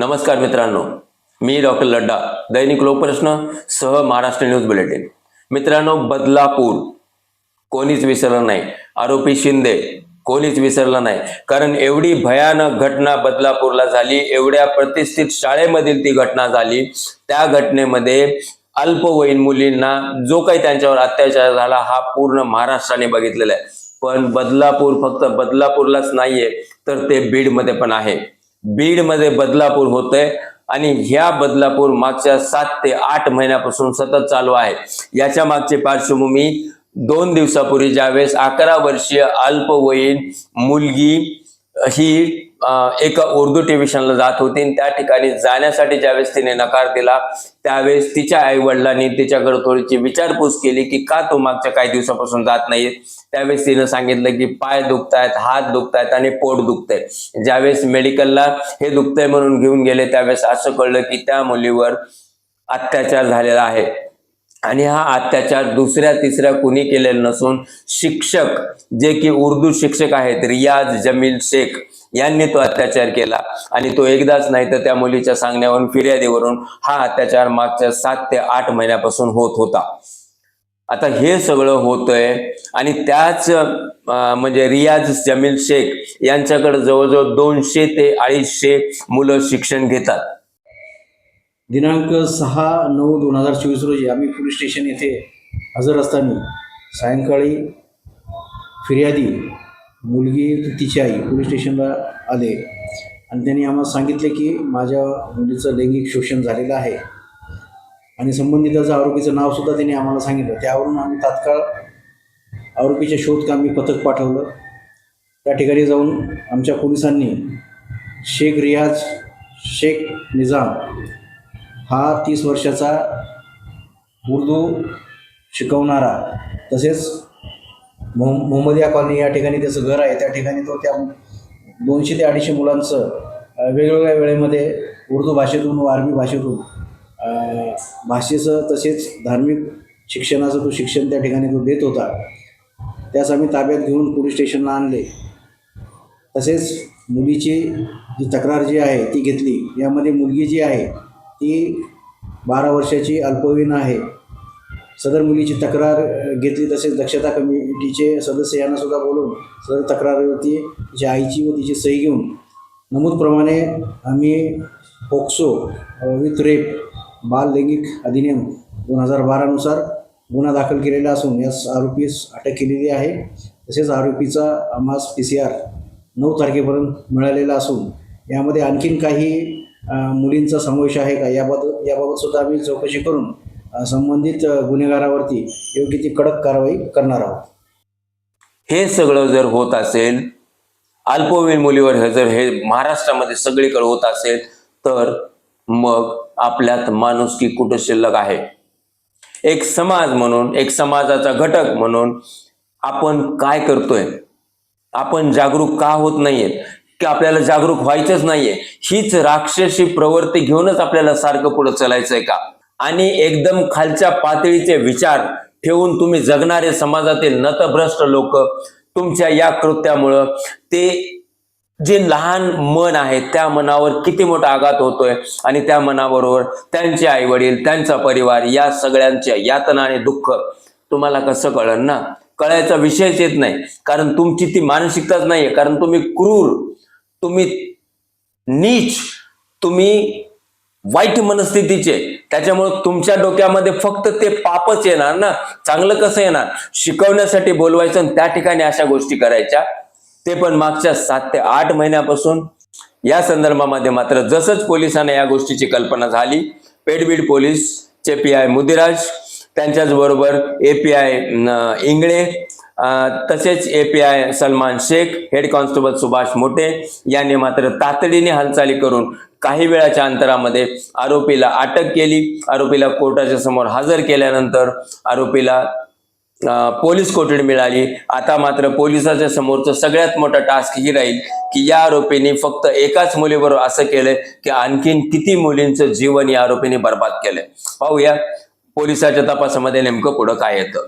नमस्कार मित्रांनो मी डॉक्टर लड्डा दैनिक लोकप्रश्न सह महाराष्ट्र न्यूज बुलेटिन. मित्रांनो बदलापूर कोणीच विसरलं नाही. आरोपी शिंदे कोणीच विसरलं नाही. कारण एवढी भयानक घटना बदलापूरला झाली एवढ्या प्रतिष्ठित शाळेमधील ती घटना झाली. त्या घटनेमध्ये अल्पवयीन मुलींना जो काही त्यांच्यावर अत्याचार झाला हा पूर्ण महाराष्ट्राने बघितलेला आहे. पण बदलापूर फक्त बदलापूरलाच नाहीये तर ते बीडमध्ये पण आहे. बीडमध्ये बदलापूर होतंय आणि ह्या बदलापूर मागच्या सात ते आठ महिन्यापासून सतत चालू आहे. याच्या मागची पार्श्वभूमी दोन दिवसापूर्वी ज्यावेळेस अकरा वर्षीय अल्पवयीन मुलगी ही एका उर्दू टेलिव्हिजनला जात होती. आणि त्या ठिकाणी जाण्यासाठी ज्यावेळेस तिने नकार दिला त्यावेळेस तिच्या आई वडिलांनी तिच्याकडे थोडीशी विचारपूस केली की का तो मागच्या काही दिवसापासून जात नाहीये त्यावेळेस तिनं सांगितलं की पाय दुखतायत हात दुखतायत आणि पोट दुखतंय. ज्यावेळेस मेडिकलला हे दुखतंय म्हणून घेऊन गेले त्यावेळेस असं कळलं की त्या मुलीवर अत्याचार झालेला आहे. आणि हा अत्याचार दुसऱ्या तिसऱ्या कुणी केलेला नसून शिक्षक जे की उर्दू शिक्षक आहेत रियाज जमील शेख यांनी तो अत्याचार केला. आणि तो एकदाच नाही तर त्या मुलीच्या सांगण्यावरून फिर्यादीवरून हा अत्याचार मागच्या सात ते आठ महिन्यापासून होत होता. आता हे सगळं होतंय आणि त्याच म्हणजे रियाज जमील शेख यांच्याकडे जवळजवळ दोनशे ते अडीचशे मुलं शिक्षण घेतात. दिनांक सहा नऊ दोन हजार चोवीस रोजी आम्ही पोलीस स्टेशन येथे हजर असताना सायंकाळी फिर्यादी मुलगी तिची आई पोलीस स्टेशनला आले. आणि त्यांनी आम्हाला सांगितले की माझ्या मुलीचं लैंगिक शोषण झालेलं आहे. आणि संबंधिताचं आरोपीचं नावसुद्धा त्यांनी आम्हाला सांगितलं. त्यावरून आम्ही तात्काळ आरोपीच्या शोधकामी पथक पाठवलं. त्या ठिकाणी जाऊन आमच्या पोलिसांनी शेख रियाज शेख निजाम हा तीस वर्षाचा उर्दू शिकवणारा तसेच मोह मोहम्मदिया कॉलनी या ठिकाणी त्याचं घर आहे. त्या ठिकाणी तो त्या दोनशे ते अडीचशे मुलांचं वेगवेगळ्या वेळेमध्ये उर्दू भाषेतून व अरबी भाषेतून भाषेचं तसेच धार्मिक शिक्षणाचं तो शिक्षण त्या ठिकाणी तो देत होता. त्यास आम्ही ताब्यात घेऊन पोलीस स्टेशनला आणले. तसेच मुलीची जी तक्रार जी आहे ती घेतली. यामध्ये मुलगी जी आहे ती बारा वर्षाची अल्पवयीन आहे. सदर मुलीची तक्रार घेतली तसेच दक्षता कमिटीचे सदस्य यांना सुद्धा बोलून सदर तक्रारीवरती तिच्या आईची व तिची सही घेऊन नमूदप्रमाणे आम्ही पोक्सो विथ रेप बाल लैंगिक अधिनियम दोन हजार बारानुसार गुन्हा दाखल केलेला असून यास आरोपीस अटक केलेली आहे. तसेच आरोपीचा आम्हास पी सी आर नऊ तारखेपर्यंत मिळालेला असून यामध्ये आणखीन काही मुलींचा समावेश आहे का? याबाबत याबाबत सुद्धा आम्ही चौकशी करून संबंधित गुन्हेगारावरती योग्य ती कडक कारवाई करणार आहोत. हे सगळं जर होत असेल अल्पवयीन मुलीवर हे जर हे महाराष्ट्रामध्ये सगळीकडे होत असेल तर मग आपल्यात माणुसकी कुठं शिल्लक आहे? एक समाज म्हणून एक समाजाचा घटक म्हणून आपण काय करतोय? आपण जागरूक का होत नाहीये की आपल्याला जागरूक व्हायचंच नाहीये. हीच राक्षसी प्रवृत्ती घेऊनच आपल्याला सारखं पुढे चालायचंय का? आणि एकदम खालच्या पातळीचे विचार ठेवून तुम्ही जगणारे समाजातील नतभ्रष्ट लोक तुमच्या या कृत्यामुळं ते जे लहान मन आहे त्या मनावर किती मोठा आघात होतोय आणि त्या मनाबरोबर त्यांचे आई वडील त्यांचा परिवार या सगळ्यांच्या यातना आणि दुःख तुम्हाला कसं कळण ना? कळायचा विषयच येत नाही. कारण तुमची ती मानसिकताच नाहीये. कारण तुम्ही क्रूर तुम्ही नीच तुम्ही वाईट मनस्थितीचे. त्याच्यामुळे तुमच्या डोक्यामध्ये फक्त ते पापच येणार ना. चांगलं कसं येणार? शिकवण्यासाठी बोलवायचं आणि त्या ठिकाणी अशा गोष्टी करायच्या. ते पण मागच्या सात ते आठ महिन्यापासून. या संदर्भामध्ये मात्र जसंच पोलिसांना या गोष्टीची कल्पना झाली पेडबीड पोलीसचे पी आय मुदिराज त्यांच्याच बरोबर ए पी आय इंगळे तसेच A P I Salman Shaikh head constable Subhash Mothe यांनी मात्र तातडीने हालचाली करून काही वेळाच्या अंतरामध्ये आरोपीला अटक केली. आरोपीला कोर्टाच्या समोर हजर केल्यानंतर आरोपीला पोलीस कोठडी मिळाली. आता मात्र पोलिसाच्या समोरचं सगळ्यात मोठा टास्क ही राहील की या आरोपीने फक्त एकाच मुलीबरोबर असं केलंय की आणखीन किती मुलींचं जीवन या आरोपीने बर्बाद केलंय. पाहूया पोलिसाच्या तपासामध्ये नेमकं पुढं काय येतं.